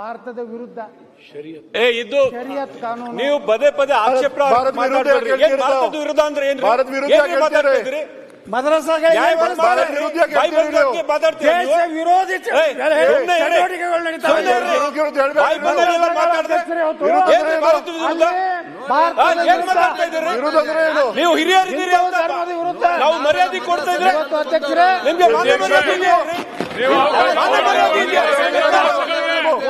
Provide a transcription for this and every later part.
ಭಾರತದ ವಿರುದ್ಧ ಏ ಇದು ಶರಿಯತ್ ಕಾನೂನು ನೀವು ಪದೇ ಪದೇ ಆಕ್ಷೇಪ ಭಾರತ ವಿರುದ್ಧ ಮಾತಾಡ್ಬೇಡ್ರಿ. ಏನ್ ಹೇಳ್ತೀರಿ ಭಾರತದ ವಿರುದ್ಧ ಅಂದ್ರೆ ಏನ್ರಿ? ಭಾರತ ವಿರುದ್ಧ ಏನ್ರಿ ಹೇಳ್ತೀರಿ? ಮಾತಾಡ್ತಿದ್ದೀರಿ? ಮದ್ರಸಾಗೆ ನ್ಯಾಯವಾದ ಏನ್ ಭಾರತ. ವಿರುದ್ಧ ಹೇಳ್ತೀರಿ ನೀವು? ಮಾತಾಡ್ತೀರಾ ದೇಶ ನೀವು? ವಿರೋಧಿ ಚ- ಏಯ್, ಸುಮ್ನೆ ಇರಿ. ಚಟುವಟಿಕೆಗಳು ನಡೀತಾ ಸುಮ್ನೆ ಇದೆ. ಇರಿ. ವಿರುದ್ಧ ಹೇಳ್ಬೇಕು ಬಾಯಿ ಬಂದಂಗೆಲ್ಲ ಮಾತಾಡ್ದೆ. ಅಧ್ಯಕ್ಷರೇ ಏನ್ರಿ ಭಾರತ ವಿರುದ್ಧ ಅಲ್ಲಿ ಭಾರತದ ಆ, ಏನ್ ವಿರುದ್ಧ ಮಾತಾಡ್ತಾ ಇದ್ದೀರಿ? ವಿರುದ್ಧ ಅಂದ್ರೆ ಏನು ನೀವು ಹಿರಿಯರಿದ್ದೀರಿ ಹಿಂದೂ ಅಂತ ಧರ್ಮದ ವಿರುದ್ಧ ನಾವು ಮರ್ಯಾದೆ ಕೊಡ್ತಾ ಇದ್ರೆ ಇವತ್ತು ಅಧ್ಯಕ್ಷರೇ ನಿಮ್ಗೆ ಮಾನ ಮರ್ಯಾದೆ ಇದೆಯಾ? ಮಾನ ಮರ್ಯಾದೆ ಇದೆಯಾ?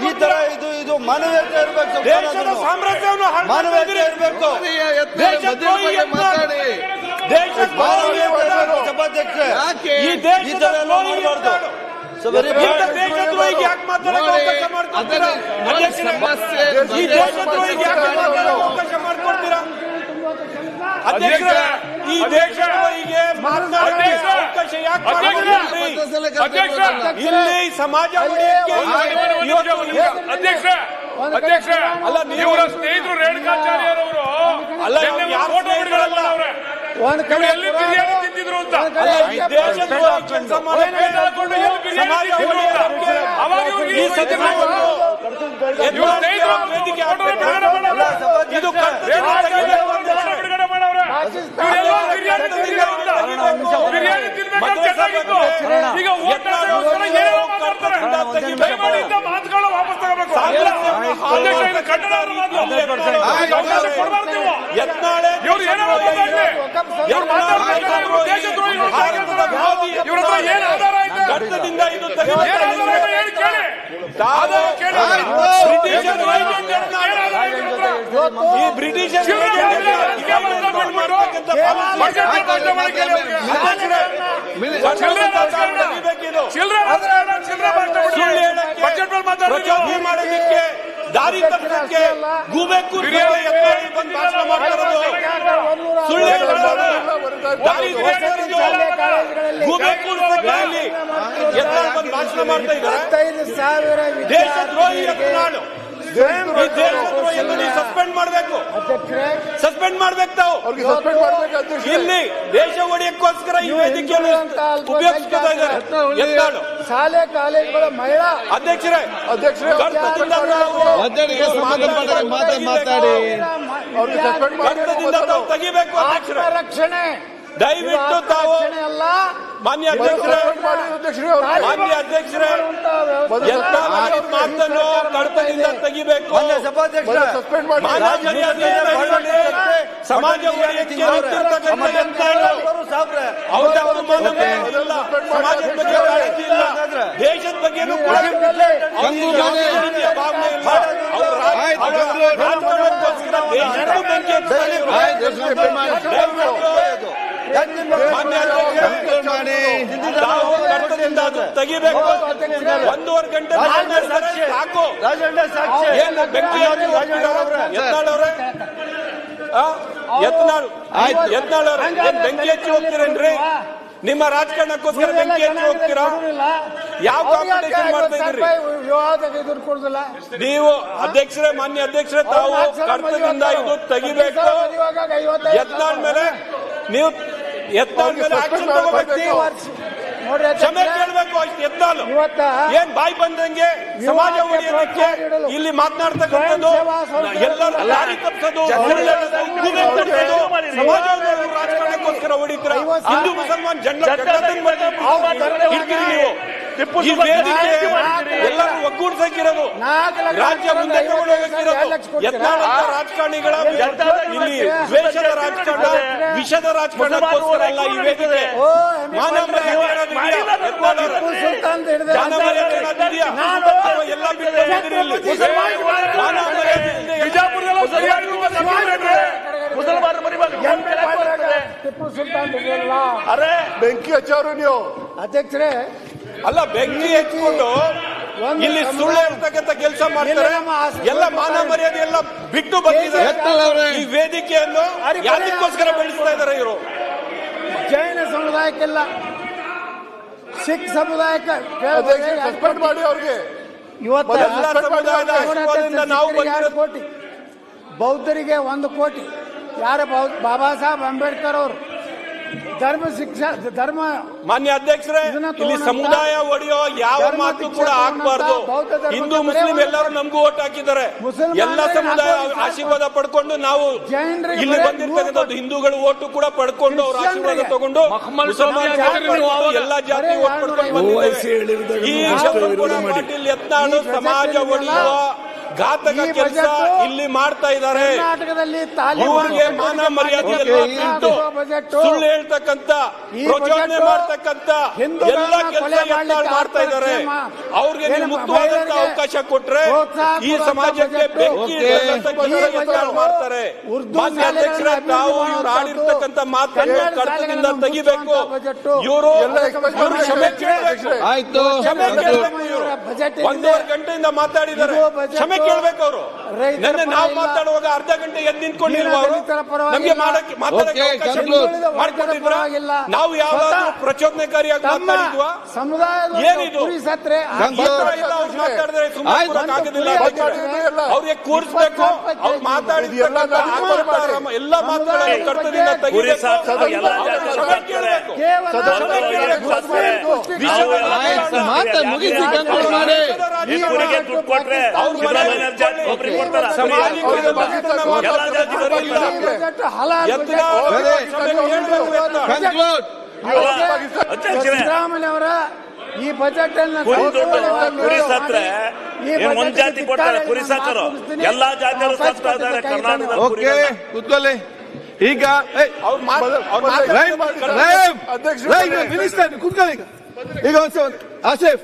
ಈ ತರ ಇದು ಇದು ಮಾನವೀಯತೆ ಇರಬೇಕು ಸಾಮ್ರಾಜ್ಯವನ್ನು ಮಾನವೀಯತೆ. ಇರ್ಬೇಕು. ದೇಶದ್ರೋಹಿ ಎತ್ತಾಳ್. ಸಭಾಧ್ಯಕ್ಷೆ ಈ ತರ ಎಲ್ಲ ಮಾಡಬಾರ್ದು. ಅಧ್ಯಕ್ಷರೇ, ಈ ದೇಶದ್ರೋಹಿಗೆ ಅವಕಾಶ ಯಾಕೆ ಅಧ್ಯಕ್ಷ ಇಲ್ಲಿ ಸಮಾಜ ಅಧ್ಯಕ್ಷ ಅಧ್ಯಕ್ಷ ಅಲ್ಲ, ನೀವು- ಇವರ ಸ್ನೇಹಿತರು ರೇಣುಕಾಚಾರ್ಯರವರು ಅಲ್ಲ, ಫೋಟೋ ಸ್ನೇಹಿತರಲ್ಲ? ಈಗ ಇಂಥ ವಾಪಸ್ ತಗೋಬೇಕು. ನೀವು. ಯತ್ನಾಳೆ ಇವ್ರು ಏನ್ ಬ್ರಿಟಿಷರು ಬಜೆಟ್ ದಾರಿ ತಪ್ಪಕ್ಕೆ ಗೂಬೆ ಕೂರ್ಸೋರು ಬಂದು ಭಾಷಣ ಮಾಡ್ತಾ ಇರೋದು. ಸುಳ್ಳು ಹೇಳೋರು, ದಾರಿ ತೋರಿಸ್ತಾ ಇರೋದು. ಗೂಬೆ ಕೂರ್ಸಕ್ಕೆ ಅಲ್ಲಿ ಎತ್ತಾಳಿ ಬಂದು ಭಾಷಣ ಮಾಡ್ತಾ ಇದ್ದಾರೆ. ಸಸ್ಪೆಂಡ್ ಮಾಡಬೇಕು. ಅಧ್ಯಕ್ಷರೇ ಸಸ್ಪೆಂಡ್ ಮಾಡ್ಬೇಕು ತಾವು. ಅವ್ರಿಗೆ ಸಸ್ಪೆಂಡ್ ಮಾಡ್ಬೇಕು ಅಧ್ಯಕ್ಷ ಇಲ್ಲಿ ದೇಶ ಒಡೆಯಕ್ಕೋಸ್ಕರ ಈ ವೇದಿಕೆಯನ್ನು ಉಪಯೋಗಿಸ್ತಾ ಇದ್ದಾರೆ. ಶಾಲೆ ಕಾಲೇಜುಗಳ ಮಹಿಳಾ ಅಧ್ಯಕ್ಷರೇ ಅಧ್ಯಕ್ಷರೇ ಮಾತಾಡಿ ತಾವು ಮಾಡಿ ತೆಗಿಬೇಕು ಅಧ್ಯಕ್ಷರೇ. ರಕ್ಷಣೆ ದಯವಿಟ್ಟು ತಾವು ಮಾನ್ಯ ಅಧ್ಯಕ್ಷರೇ. ಮಾನ್ಯ ಅಧ್ಯಕ್ಷರೇ. ಎಂತ ಮಾತನ್ನು ಕಡತದಿಂದ ತೆಗಿಬೇಕು. ಮಾನ್ಯ ಅವರು ಮೊದಲು ಸಸ್ಪೆಂಡ್ ಮಾಡಿ ಮಾನವ ಮರ್ಯಾದೆಯನ್ನು ಇಟ್ಕೊಂಡು ಸಮಾಜ ಒಡೆಯಕ್ಕೆ ನಿಂತಿರ್ತಕ್ಕಂಥ ಎತ್ತಾಳು ಅವರು ಸಾಬ್ರೆ ಅವ್ರ ಅವರು ಮಾನವ ಮರ್ಯಾದೆ ಇಲ್ಲ ಸಮಾಜದ ಬಗ್ಗೆ ಕಾಳಜಿ ಇಲ್ಲ ದೇಶದ ಬಗ್ಗೆನೂ ಕೂಡ ಅವ್ರಿಗೆ ಯಾವುದೇ ರೀತಿಯ ಭಾವನೆ ಇಲ್ಲ ಅವ್ರು ರಾಜ- ಅವ್ರು ರಾಜಕಾರಣಕ್ಕೋಸ್ಕರ ದೇಶಕ್ಕೂ ಬೆಂಕಿ ಹಚ್ತಾರೆ ಇವ್ರು. ಮಾನ್ಯ ಅಧ್ಯಕ್ಷರೇ, ತಾವು ಕರ್ತವ್ಯದಿಂದ ಅದು ತೆಗಿಬೇಕು. ಒಂದೂವರೆ ಗಂಟೆ ಸಾಕು. ಏನು ಬೆಂಕಿ ಹಚ್ಚಿ ಹೋಗ್ತೀರಾ? ಯತ್ನಾಳವ್ರೆ? ಆ? ಯತ್ನಾಳ್ ಯತ್ನಾಳವ್ರೆ ಏನ್ ಬೆಂಕಿ ಹಚ್ಚಿ ಹೋಗ್ತೀರೇನ್ರಿ? ನಿಮ್ಮ ರಾಜಕಾರಣಕ್ಕೋಸ್ಕರ ಬೆಂಕಿ ಹಚ್ಚಿ ಹೋಗ್ತೀರಾ? ಯಾವ ಕಾಂಪಿಟೇಷನ್ ಮಾಡ್ತಾ ಇದ್ದೀರಿ? ನೀವು ಅಧ್ಯಕ್ಷರೇ ಮಾನ್ಯ ಅಧ್ಯಕ್ಷರೇ ತಾವು ಕರ್ತವ್ಯದಿಂದ ಇದು ತೆಗಿಬೇಕು. ಎತ್ನಾಳ ಮೇಲೆ ನೀವು ಯತ್ನಾಳ್ ಮೇಲೆ ಆಕ್ಷನ್ ತಗೋಬೇಕು ಕ್ಷಮೆ ಕೇಳಬೇಕು ಅಷ್ಟು ಇವತ್ತ ಏನ್ ಬಾಯಿ ಬಂದಂಗೆ ಸಮಾಜ ಉಳಿಯೋದಕ್ಕೆ ಇಲ್ಲಿ ಮಾತನಾಡ್ತಕ್ಕಂಥದ್ದು ಎಲ್ಲರೂ ದಾರಿ ತಪ್ಪಿಸೋದು ಸಮಾಜ ರಾಜಕಾರಣಕ್ಕೋಸ್ಕರ ಹೊಡಿತೀರ? ಹಿಂದೂ ಮುಸಲ್ಮಾನ್ ಜನ ವೇದಿಕೆ ಎಲ್ಲರೂ ಒಗ್ಗೂಡ್ಸಕ್ಕಿರೋದು ರಾಜ್ಯ ಮುಂದೆ ಎಲ್ಲ? ಯತ್ನಾಳಂತ ರಾಜಕಾರಣಿಗಳ ಇಲ್ಲಿ ದ್ವೇಷದ ರಾಜಕಾರಣ ವಿಷದ ರಾಜಕಾರಣಕ್ಕೋಸ್ಕರ ಅಲ್ಲ ಈ ವೇದಿಕೆ. ಓ, ಮಾನವ ಮರ್ಯಾದೆ ಏನಾದ್ರು ಟಿಪ್ಪು ಸುಲ್ತಾನ್ ಎಲ್ಲ ಬಿಜಾಪುರದಲ್ಲ ಮುಸಲ್ಮಾನರು ಟಿಪ್ಪು ಅರೆ ಬೆಂಕಿ ಹಚ್ಚಾರು ನೀವು. ಅಧ್ಯಕ್ಷರೇ ಅಲ್ಲ ಬೆಂಕಿ ಹಚ್ಕೊಂಡು ಒಂದು ಇಲ್ಲಿ ಸುಳ್ಳು ಹೇಳ್ತಕ್ಕಂಥ ಕೆಲಸ ಮಾಡ್ತಾರೆ. ಎಲ್ಲ ಮಾನ ಮರ್ಯಾದೆ ಎಲ್ಲ ಬಿಟ್ಟು ಬಂದಿದ್ದಾರೆ. ಈ ವೇದಿಕೆಯನ್ನು ಯಾರಿಗೋಸ್ಕರ ಯಾದಕ್ಕೋಸ್ಕರ ಬೆಳೆಸ್ತಾ ಇದ್ದಾರೆ ಇವರು? ಜೈನ ಸಮುದಾಯಕ್ಕೆಲ್ಲ ಸಿಖ್ ಸಮುದಾಯಕ್ಕೆ ಸಸ್ಪೆಂಡ್ ಮಾಡಿ ಅವ್ರಿಗೆ. ಇವತ್ತು ಕೋಟಿ? ಬೌದ್ಧರಿಗೆ ಒಂದು ಕೋಟಿ. ಯಾರು ಬಾಬಾ ಸಾಹೇಬ್ ಅಂಬೇಡ್ಕರ್ ಅವರು? ಧರ್ಮ ಶಿಕ್ಷಾ ಧರ್ಮ ಮಾನ್ಯ ಅಧ್ಯಕ್ಷರೇ ಇಲ್ಲಿ ಸಮುದಾಯ ಒಡೆಯೋ ಯಾವ ಮಾತು ಕೂಡ ಹಾಕಬಾರ್ದು ಹಿಂದೂ ಮುಸ್ಲಿಂ ಎಲ್ಲರೂ ನಮಗೂ ಓಟ್ ಹಾಕಿದ್ದಾರೆ. ಎಲ್ಲ ಸಮುದಾಯ ಆಶೀರ್ವಾದ ಪಡ್ಕೊಂಡು ನಾವು ಇಲ್ಲಿ ಬಂದಿರ್ತಕ್ಕಂಥದ್ದು ಹಿಂದೂಗಳು ಓಟು ಕೂಡ ಪಡ್ಕೊಂಡು ಅವ್ರ ಆಶೀರ್ವಾದ ತಗೊಂಡು ಎಲ್ಲ ಜಾತಿ ಓಟ್ ಪಡ್ಕೊಂಡು ಬಂದಿದ್ದೇವೆ. ಈ ಈ ಸಮಾಜ ಒಡೆಯುವ ಘಾತಕ ಕೆಲಸ ಇಲ್ಲಿ ಮಾಡ್ತಾ ಇದ್ದಾರೆ. ಇವ್ರಿಗೆ ಮಾನ ಮರ್ಯಾದೆ ಸುಳ್ಳು ಹೇಳ್ತಕ್ಕಂತ ಪ್ರಚೋದನೆ ಮಾಡ್ತಕ್ಕಂತ ಎಲ್ಲ ಕೆಲಸ ಕೊಲೆ ಮಾಡ್ತಾ ಇದ್ದಾರೆ. ಅವ್ರಿಗೆ ನೀವು ಮುಕ್ತವಾದಂತ ಅವಕಾಶ ಕೊಟ್ರೆ ಈ ಸಮಾಜಕ್ಕೆ. ಬೆಂಕಿ ಮಾಡ್ತಾರೆ. ಮಾನ್ಯ ಅಧ್ಯಕ್ಷರೇ ತಾವು ಇವ್ರು ಆಡಿರ್ತಕ್ಕಂತ ಆಡಿರ್ತಕ್ಕಂಥ ಮಾತನ್ನು ಕನ್ನಡ ಕರ್ತದಿಂದ ತೆಗಿಬೇಕು. ಇವರು ಕ್ಷಮೆ ಕೇಳಬೇಕು. ಆಯ್ತು. ಕ್ಷಮೆ. ಕೇಳಬೇಕು ಇವರು. ಒಂದೂವರೆ ಗಂಟೆಯಿಂದ ಮಾತಾಡಿದ್ದಾರೆ. ಕ್ಷಮೆ ಕೇಳಬೇಕು ಅವರು ನಿನ್ನೆ ನಾವು ಮಾತಾಡುವಾಗ ಅರ್ಧ ಗಂಟೆ ಎದ್ದು ನಿಂತ್ಕೊಂಡಿಲ್ವ ಅವರು ನಮಗೆ ಮಾಡಕ್ಕೆ ಮಾತಾಡಕ್ಕೆ ಅವಕಾಶ conclude. ಮಾಡ್ಕೊಟ್ಟಿದ್ರ ನಾವು ಯಾವಾಗಲೂ ಪ್ರಚೋದನೆಕಾರಿಯಾಗಿ ಮಾತಾಡಿದ್ವಾ ಏನಿದು? ಮಾತಾಡಿದ್ರೆ ಸುಮ್ಮನೆ. ಅವ್ರಿಗೆ ಕೂರಿಸ್ಬೇಕು ಅವ್ರು ಮಾತಾಡಿದ ಎಲ್ಲ ಮಾತುಗಳನ್ನು ಕರ್ತದಿಂದ ತೆಗಿಬೇಕು ಸದನ ಎಲ್ಲ ಅವ್ರಿಗೆ ಕ್ಷಮೆ ಕೇಳಬೇಕು ಕೇವಲ ಸದನ ಆಯ್ತು ಮಾತಾ ಮುಗಿಸಿ ಕಂಕ್ಲೂಡ್ ಮಾಡಿ ಈ ಊರಿಗೆ ದುಡ್ಡು ಕೊಟ್ರೆ ಅವ್ರ ಸಿದ್ದರಾಮಯ್ಯ ಮನೆಯಲ್ಲಿ ಜಾತಿ ಒಬ್ರಿಗೆ ಕೊಡ್ತಾರ ಸಮಾಜಕ್ಕೆ ಅವ್ರಿಗೆ ಬದುಕನ್ನ ಬಗ್ಗೆ ಮಾತಾಡ್ತಾರೆ. ಎಲ್ಲ ಜಾತಿ ಬರಲಿಲ್ಲ. ಬಜೆಟ್ ಹಲಾಲ್ ಎತ್ತಿನ ಬಜೆಟ್. ಕ್ಷಮೆ ಕೇಳಬೇಕು ಎತ್ತಿನ. ಕಂಕ್ಲೂಡ್ ಅಧ್ಯಕ್ಷರೇ. ಸಿದ್ದರಾಮಯ್ಯ ಅವರ ಈ ಬಜೆಟ್ ಒಂದ್ ಜಾತಿ ಕೊಡ್ತಾರೆ? ಕುರಿ ಸಾಕರು ಎಲ್ಲಾ ಜಾತಿ ಕರ್ನಾಟಕದಲ್ಲಿ ಓಕೆ ಕುರಿಗಳನ್ನ. ಕೂತ್ಕೊಳ್ಳಿ. ಈಗ ಅಧ್ಯಕ್ಷ ಈಗ. ಈಗ ಆಸೇಫ್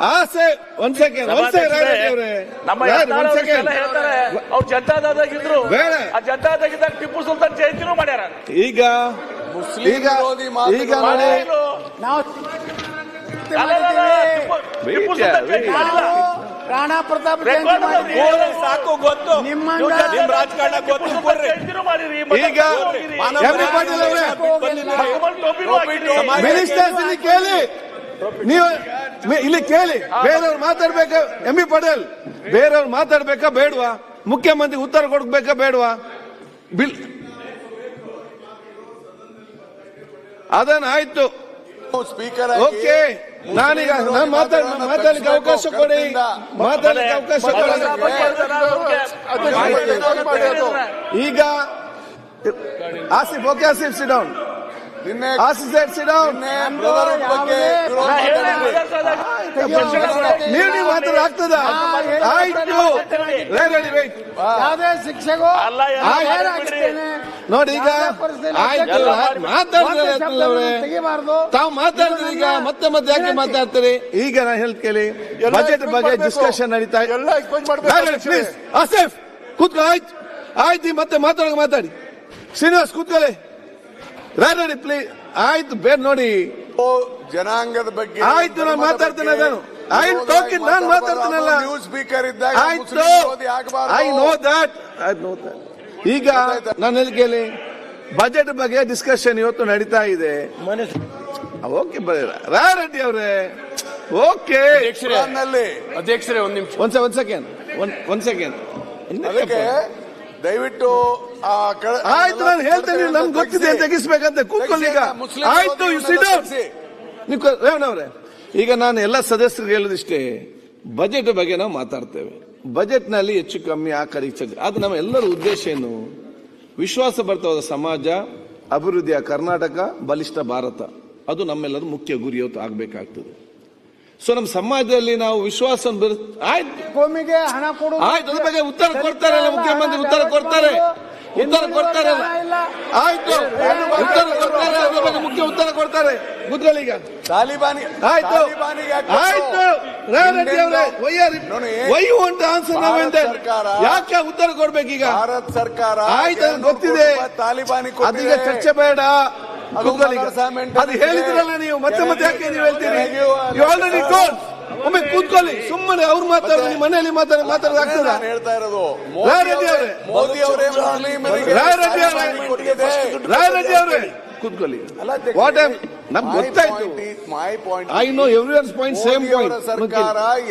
ಆಸೇಫ್ ಒಂದ್ ಸೆಕೆಂಡ್ ಒಂದ್ ಸೆಕೆಂಡ್ ನಮ್ಮ ಒಂದ್ ಯತ್ನಾಳ್ ಅವ್ರು ಸೆಕೆಂಡ್ ಇಷ್ಟೆಲ್ಲ ಹೇಳ್ತಾರೆ ಅವ್ರು ಜನತಾದಳದಾಗಿದ್ರು. ಬೇಡ. ಆ ಜನತಾದಳದಾಗಿದ್ದಾಗ ಟಿಪ್ಪು ಸುಲ್ತಾನ್ ಜಯಂತಿನೂ ಮಾಡ್ಯಾರ. ಈಗ ಈಗ ಈಗ ನೋಡಿ ನಾವು ಟಿಪ್ಪು- ಸುಲ್ತಾನ್ ಜಯಂತಿ ಮಾಡಿಲ್ಲ. ರಾಣಾ ಪ್ರತಾಪ್ ಸಾಕು ಗೊತ್ತು. ನಿಮ್ಮ ರಾಜಕಾರಣ ಗೊತ್ತು ಈಗ ಎಂ ಪಾಟೀಲ್ ಅವರೇ ಮಿನಿಸ್ಟರ್ಸ್ ಕೇಳಿ. ನೀವು ಇಲ್ಲಿ ಕೇಳಿ ಬೇರೆಯವ್ರು ಮಾತಾಡ್ಬೇಕಾ? ಎಂ. ಬಿ. ಪಟೇಲ್ ಬೇರೆಯವ್ರು ಮಾತಾಡ್ಬೇಕಾ? ಬೇಡವಾ? ಮುಖ್ಯಮಂತ್ರಿ ಉತ್ತರ ಕೊಡ್ಬೇಕಾ? ಬೇಡವಾ? ಬಿಲ್ ಅದನ್ನ ಆಯ್ತು ಸ್ಪೀಕರ್ ಓಕೆ ನಾನೀಗ ನಾನು ಮಾತಾಡ್ ಮಾತಾಡ್ಲಿಕ್ಕೆ ಅವಕಾಶ ಕೊಡಿ. ಮಾತಾಡ್ಲಿಕ್ಕೆ ಅವಕಾಶ ಕೊಡಿ. ಈಗ Asif okay Asif sit down down ನಿನ್ನೆ ಹೇಳಿದೆ, ಮಾತಾಡಿದ್ರಿ. ನೀವು ನೀವು ಮಾತಾಡ ಆಗ್ತದ? ಆಯ್ತು. ಯಾವುದೇ ಶಿಕ್ಷೆಗೂ ನೋಡಿ ಈಗ ಆಯ್ತು. ಮಾತಾಡ್ತಾರೆ ತೆಗಿಬಾರ್ದು. ತಾವು ಮಾತಾಡಿದ್ರಿ ಈಗ ಮತ್ತೆ ಮತ್ತೆ ಯಾಕೆ ಮಾತಾಡ್ತೀರಿ? ಈಗ ನಾನು ಹೇಳ್ತ ಕೇಳಿ. ಎಲ್ಲ ಬಜೆಟ್ ಬಗ್ಗೆ. ಡಿಸ್ಕಷನ್ ನಡೀತಾ ಇದೆ. ಎಲ್ಲ ಎಕ್ಸ್ಪ್ಲೈನ್ ಮಾಡ್ಬೇಕು ಪ್ಲೀಸ್ ಆಸಿಫ್ ಕೂತ್ಕೊ ಆಯ್ತು. ಆಯ್ತು ಮತ್ತೆ ಮಾತಾಡೋಕೆ ಮಾತಾಡಿ. ಶ್ರೀನಿವಾಸ್ ಕೂತ್ಕೊಳ್ಳಿ. ರೆಡಿ ಪ್ಲೀಸ್ ಆಯ್ತು ಬೇರೆ ನೋಡಿ. ಜನಾಂಗದ ಬಗ್ಗೆ ಆಯ್ತು, ನಾನು ಮಾತಾಡ್ತೇನೆ ಅದನ್ನು. ಆಯ್ತು, talking, ನಾನು ಮಾತಾಡ್ತೇನಲ್ಲ. ನ್ಯೂಸ್ ಸ್ಪೀಕರ್ ಇದ್ದಾಗ ಆಯ್ತು. I know that I know that ಈಗ ನಾನು ಹೇಳಿ? ಕೇಳಿ ಬಜೆಟ್ ಬಗ್ಗೆ ಡಿಸ್ಕಷನ್ ಇವತ್ತು ನಡೀತಾ ಇದೆ. ಓಕೆ ರಾ ರೆಡ್ಡಿ ಅವರೇ. ಓಕೆ ಅಧ್ಯಕ್ಷರೇ ಒಂದ್ ನಿಮಿಷ. ಒಂದ್ ಒಂದ್ ಸೆಕೆಂಡ್ ಒಂದ್ ಸೆಕೆಂಡ್ ಅದಕ್ಕೆ ದಯವಿಟ್ಟು ಆಯ್ತು ನಾನು ಹೇಳ್ತೇನೆ ನಮ್ಗೆ ಗೊತ್ತಿದೆ ತೆಗ್ಸಿ. ತೆಗಿಸ್ಬೇಕಂತ ಕೂತ್ಕೊಳ್ಳಿ ಈಗ. ಆಯ್ತು ಯು ಸಿಟ್. ರೇವಣ್ಣವ್ರೆ ಈಗ ನಾನು ಎಲ್ಲ ಸದಸ್ಯರಿಗೆ ಹೇಳೋದಿಷ್ಟೇ ಬಜೆಟ್ ಬಗ್ಗೆ ನಾವು ಮಾತಾಡ್ತೇವೆ. ಬಜೆಟ್ನಲ್ಲಿ ಹೆಚ್ಚು ಕಮ್ಮಿ ಆ ಕಡೆ. ಅದು ನಮ್ಮ ಎಲ್ಲರ ಉದ್ದೇಶ ಏನು? ವಿಶ್ವಾಸ ಬರ್ತವಾದ ಸಮಾಜ ಅಭಿವೃದ್ಧಿಯ ಕರ್ನಾಟಕ ಬಲಿಷ್ಠ ಭಾರತ. ಅದು ನಮ್ಮೆಲ್ಲರ ಮುಖ್ಯ ಗುರಿ ಇವತ್ತು ಆಗ್ಬೇಕಾಗ್ತದೆ. ಸೊ ನಮ್ಮ ಸಮಾಜದಲ್ಲಿ ನಾವು ವಿಶ್ವಾಸ ಆಯ್ತು. ಭೂಮಿಗೆ ಹಣ ಕೊಡು. ಆಯ್ತು ಅದ್ರ ಬಗ್ಗೆ ಉತ್ತರ ಕೊಡ್ತಾರೆ ಮುಖ್ಯಮಂತ್ರಿ ಉತ್ತರ ಕೊಡ್ತಾರೆ. ಉತ್ತರ ಕೊಡ್ತಾರೆ. ಆಯ್ತು. ಉತ್ತರ ಕೊಡ್ತಾರೆ. ಅದ್ರ ಬಗ್ಗೆ ಮುಖ್ಯ ಉತ್ತರ ಕೊಡ್ತಾರೆ. ಈಗ. ತಾಲಿಬಾನಿ ಆಯ್ತು? ಆಯ್ತು. ರೇವರೆಡ್ಡಿ ಅವರೇ ವೈ ನೋಡಿ, ವಾಂಟ್ ಆನ್ಸರ್ ನಾವ್ ಸರ್ಕಾರ ಯಾಕೆ ಉತ್ತರ ಕೊಡ್ಬೇಕೀಗ? ಭಾರತ ಸರ್ಕಾರ ಆಯ್ತು ಗೊತ್ತಿದೆ. ತಾಲಿಬಾನಿ ಅದೀಗ ಚರ್ಚೆ ಬೇಡ. ಅದು ಈಗ. ಹೇಳಿದ್ರಲ್ಲ ನೀವು. ಮತ್ತೆ ಮತ್ತೆ ಯಾಕೆ ನೀವು ಹೇಳ್ತೀರಿ? ಯು ಆಲ್ರೆಡಿ ಒಮ್ಮೆ ಕೂತ್ಕೊಳ್ಳಿ. ಸುಮ್ಮನೆ ಅವ್ರು ಮಾತಾಡೋದು ನಿಮ್ಮ ಮನೆಯಲ್ಲಿ ಮಾತಾಡ ಮಾತಾಡೋದು ಆಗ್ತದ. ನಾನು ಹೇಳ್ತಾ ಇರೋದು ರಾಯ್ ಮೋದಿ ರೆಡ್ಡಿ ಅವರೇ. ಮೋದಿ ಅವರೇ ರಾಯ್ ರೆಡ್ಡಿ ಅವರೇ. ರಾಯ್ ರೆಡ್ಡಿ ಅವರೇ. ಕೂತ್ಕೊಳ್ಳಿ. ವಾಟ್ ನಮ್ಗೆ my ಗೊತ್ತಾಯ್ತು. My point I know every point same point ಸರ್ಕಾರ